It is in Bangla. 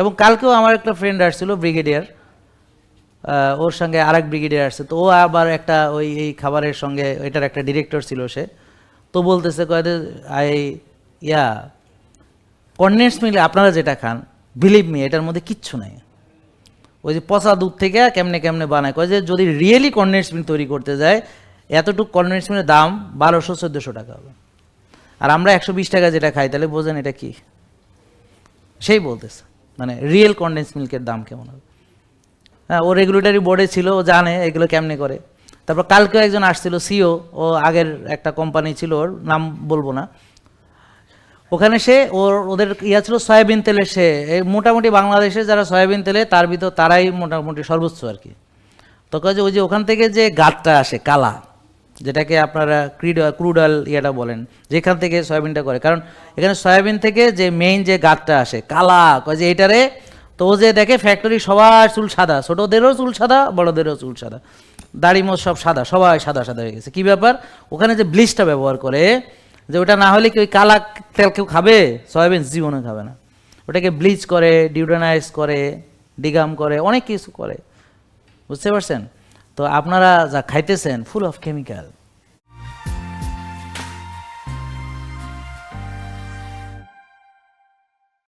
এবং কালকেও আমার একটা ফ্রেন্ড আসছিল ব্রিগেডিয়ার ওর সঙ্গে আরেক ব্রিগেডিয়ার আসছে। তো ও আবার একটা ওই, এই খাবারের সঙ্গে, এটার একটা ডিরেক্টর ছিল সে। তো বলতেছে কয়ে আই, ইয়া কন্ডেন্স মিলে আপনারা যেটা খান বিলিভ মি এটার মধ্যে কিচ্ছু নাই। ওই যে পচা দুধ থেকে কেমনে কেমনে বানায়। কয় যে, যদি রিয়েলি কন্ডেন্স মিল তৈরি করতে যায় এতটুকু কন্ডেন্স মিলের দাম বারোশো, চোদ্দোশো টাকা হবে। আর আমরা একশো বিশ টাকা যেটা খাই, তাহলে বোঝেন এটা কি? সেই বলতেছে। মানে রিয়েল কন্ডেন্স মিল্কের দাম কেমন হবে? হ্যাঁ ও রেগুলেটরি বোর্ডে ছিল, ও জানে এগুলো কেমনে করে। তারপর কালকেও একজন আসছিল সিও ও আগের একটা কোম্পানি ছিল, ওর নাম বলব না। ওখানে সে, ওর, ওদের ইয়া ছিল সয়াবিন তেলের সে মোটামুটি বাংলাদেশে যারা সয়াবিন তেলে, তার ভিতর তারাই মোটামুটি সর্বোচ্চ আর কি। তো কাজে ওই যে ওখান থেকে যে গাতটা আসে, কালা যেটাকে আপনারা ক্রিড, ক্রুডাল ইয়েটা বলেন, যেখান থেকে সয়াবিনটা করে। কারণ এখানে সয়াবিন থেকে যে মেইন যে গাতটা আসে, কালা, কয় যে এটারে তো ও যে দেখে ফ্যাক্টরি সবার চুল সাদা, ছোটোদেরও চুল সাদা, বড়োদেরও চুল সাদা। দাড়ি মোজ সব সাদা, সবাই সাদা সাদা হয়ে গেছে। কী ব্যাপার? ওখানে যে ব্লিচটা ব্যবহার করে, যে ওটা না হলে কি ওই কালা তেল কেউ খাবে? সয়াবিন জীবনে খাবে না। ওটাকে ব্লিচ করে ডিউডানাইজ করে, ডিগাম করে, অনেক কিছু করে। বুঝতে পারছেন? তো আপনারা যা খাইতেছেন ফুল অফ কেমিক্যাল